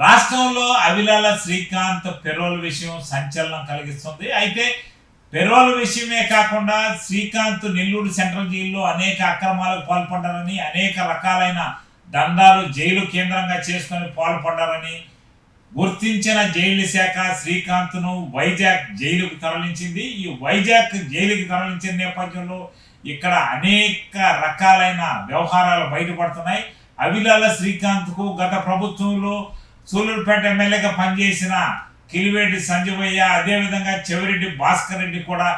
రాష్ట్రంలో అవిలాల శ్రీకాంత్ పెరోల్ విషయం సంచలనం కలిగిస్తుంది. అయితే పెరోల్ విషయమే కాకుండా శ్రీకాంత్ నెల్లూరు సెంట్రల్ జైల్లో అనేక అక్రమాలకు పాల్పడ్డారని అనేక రకాలైన దందాలు జైలు కేంద్రంగా చేసుకొని పాల్పడ్డారని గుర్తించిన జైలు శాఖ శ్రీకాంత్ను వైజాగ్ జైలుకు తరలించింది. ఈ వైజాగ్ జైలుకి తరలించిన నేపథ్యంలో ఇక్కడ అనేక రకాలైన వ్యవహారాలు బయటపడుతున్నాయి. అవిలాల శ్రీకాంత్కు గత ప్రభుత్వంలో సూలూరుపేట ఎమ్మెల్యేగా పనిచేసిన కిలివేటి సంజీవయ్య అదేవిధంగా చెవిరెడ్డి భాస్కర్ రెడ్డి కూడా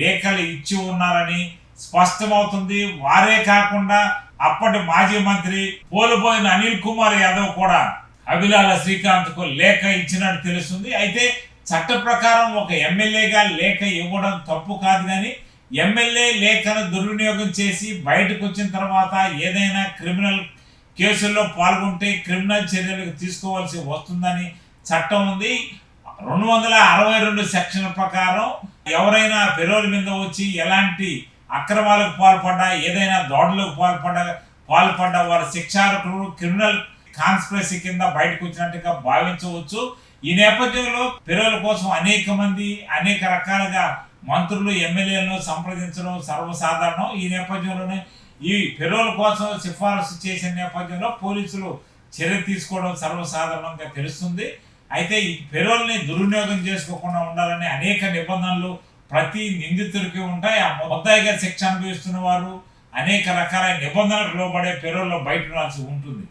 లేఖలు ఇచ్చి ఉన్నారని స్పష్టమవుతుంది. వారే కాకుండా అప్పటి మాజీ మంత్రి పోలుపోయిన అనిల్ కుమార్ యాదవ్ కూడా అభిలాల శ్రీకాంత్కు లేఖ ఇచ్చినట్టు తెలుస్తుంది. అయితే చట్ట ప్రకారం ఒక ఎమ్మెల్యేగా లేఖ ఇవ్వడం తప్పు కాదు కానీ ఎమ్మెల్యే లేఖను దుర్వినియోగం చేసి బయటకు వచ్చిన తర్వాత ఏదైనా క్రిమినల్ కేసుల్లో పాల్గొంటే క్రిమినల్ చర్యలకు తీసుకోవాల్సి వస్తుందని చట్టం ఉంది. రెండు వందల అరవై రెండు సెక్షన్ ప్రకారం ఎవరైనా పెరోల్ మీద వచ్చి ఎలాంటి అక్రమాలకు పాల్పడ్డా ఏదైనా దాడులకు పాల్పడ్డా పాల్పడ్డ వారి శిక్షార్హులు క్రిమినల్ కాన్స్పిరసీ కింద బయటకు వచ్చినట్టుగా భావించవచ్చు. ఈ నేపథ్యంలో పిల్లల కోసం అనేక మంది అనేక రకాలుగా మంత్రులు ఎమ్మెల్యేలను సంప్రదించడం సర్వసాధారణం. ఈ నేపథ్యంలోనే ఈ పెరోల్ కోసం సిఫారసు చేసిన నేపథ్యంలో పోలీసులు చర్య తీసుకోవడం సర్వసాధారణంగా తెలుస్తుంది. అయితే ఈ పెరోల్ని దుర్వినియోగం చేసుకోకుండా ఉండాలని అనేక నిబంధనలు ప్రతి నిందితుడికి ఉంటాయి. ఆ ముద్దాయిగా శిక్ష అనుభవిస్తున్న వారు అనేక రకాల నిబంధనలకు లోబడే పెరోల్లో బయట ఉండాల్సి ఉంటుంది.